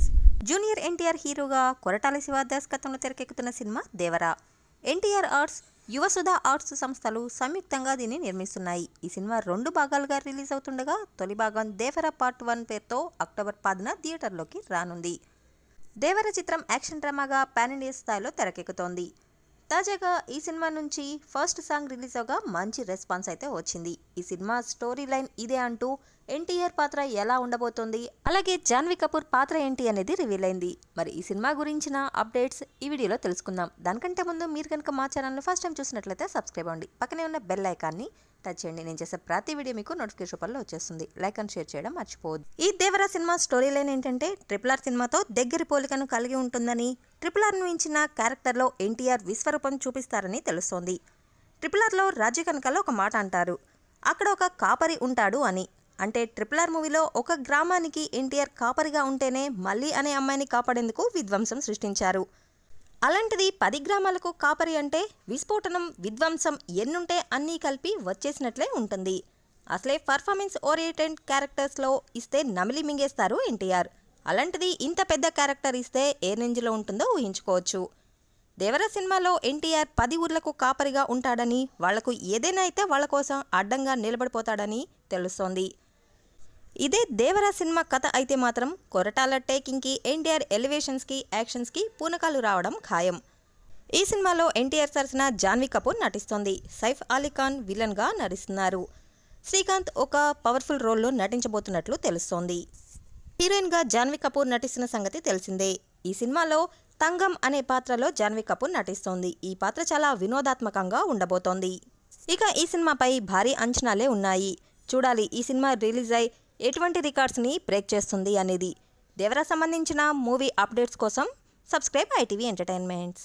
Friends junior NTR హీరోగా కొరటాల శివ దర్శకత్వంలో తెరకెక్కుతున్న cinema Devara. NTR arts Yuvasudha arts సంస్థలు సంయుక్తంగా దీన్ని నిర్మిస్తున్నాయి. ఈ సినిమా రెండు భాగాలుగా రిలీజ్ అవుతుండగా తొలి భాగం దేవరా పార్ట్ వన్ పేరుతో అక్టోబర్ పదిన థియేటర్లోకి రానుంది. దేవర చిత్రం యాక్షన్ డ్రామాగా పాన్ ఇండియా స్థాయిలో తెరకెక్కుతోంది. తాజాగా ఈ సినిమా నుంచి ఫస్ట్ సాంగ్ రిలీజ్ అవగా మంచి రెస్పాన్స్ అయితే వచ్చింది. ఈ సినిమా స్టోరీ లైన్ ఇదే అంటూ ఎన్టీఆర్ పాత్ర ఎలా ఉండబోతోంది అలాగే జాన్వీ కపూర్ పాత్ర ఏంటి అనేది రివీల్ అయింది. మరి ఈ సినిమా గురించిన అప్డేట్స్ ఈ వీడియోలో తెలుసుకుందాం. దానికంటే ముందు మీరు కనుక మా ఛానల్ని ఫస్ట్ టైం చూసినట్లయితే సబ్స్క్రైబ్ అవ్వండి. పక్కనే ఉన్న బెల్ ఐకాన్ని టచ్ చేయండి. నేను చేసే ప్రతి వీడియో మీకు నోటిఫికేషన్ రూపంలో వచ్చేస్తుంది. లైక్ అండ్ షేర్ చేయడం మర్చిపోవద్దు. ఈ దేవరా సినిమా స్టోరీ లైన్ ఏంటంటే ట్రిపుల్ ఆర్ సినిమాతో దగ్గర పోలికను కలిగి ఉంటుందని ట్రిపుల్ ఆర్ను మించిన క్యారెక్టర్లో ఎన్టీఆర్ విశ్వరూపం చూపిస్తారని తెలుస్తోంది. ట్రిపుల్ ఆర్లో రాజీ కనకాల ఒక మాట అంటారు. అక్కడ ఒక కాపరి ఉంటాడు అని. అంటే ట్రిపుల్ ఆర్ మూవీలో ఒక గ్రామానికి ఎన్టీఆర్ కాపరిగా ఉంటేనే మళ్ళీ అనే అమ్మాయిని కాపాడేందుకు విధ్వంసం సృష్టించారు. అలాంటిది పది గ్రామాలకు కాపరి అంటే విస్ఫోటనం విధ్వంసం ఎన్నుంటే అన్నీ కలిపి వచ్చేసినట్లే ఉంటుంది. అసలే పర్ఫార్మెన్స్ ఓరియంటెడ్ క్యారెక్టర్స్లో ఇస్తే నమిలి మింగేస్తారు ఎన్టీఆర్. అలాంటిది ఇంత పెద్ద క్యారెక్టర్ ఇస్తే ఏ రేంజ్లో ఉంటుందో ఊహించుకోవచ్చు. దేవర సినిమాలో ఎన్టీఆర్ పది ఊర్లకు కాపరిగా ఉంటాడని వాళ్ళకు ఏదైనా అయితే వాళ్ళ కోసం అడ్డంగా నిలబడిపోతాడని తెలుస్తోంది. ఇదే దేవర సినిమా కథ అయితే మాత్రం కొరటాల టేకింగ్కి ఎన్టీఆర్ ఎలివేషన్స్కి యాక్షన్స్కి పూనకాలు రావడం ఖాయం. ఈ సినిమాలో ఎన్టీఆర్ సరసన జాన్వీ కపూర్ నటిస్తోంది. సైఫ్ అలీ ఖాన్ విలన్గా నటిస్తున్నారు. శ్రీకాంత్ ఒక పవర్ఫుల్ రోల్లో నటించబోతున్నట్లు తెలుస్తోంది. హీరోయిన్గా జాన్వీ కపూర్ నటిస్తున్న సంగతి తెలిసిందే. ఈ సినిమాలో తంగం అనే పాత్రలో జాన్వీ కపూర్ నటిస్తోంది. ఈ పాత్ర చాలా వినోదాత్మకంగా ఉండబోతోంది. ఇక ఈ సినిమాపై భారీ అంచనాలే ఉన్నాయి. చూడాలి ఈ సినిమా రిలీజ్ అయి ఎటువంటి రికార్డ్స్ని బ్రేక్ చేస్తుంది అనేది. దేవరా సంబంధించిన మూవీ అప్డేట్స్ కోసం సబ్స్క్రైబ్ ఐటీవీ ఎంటర్టైన్మెంట్స్.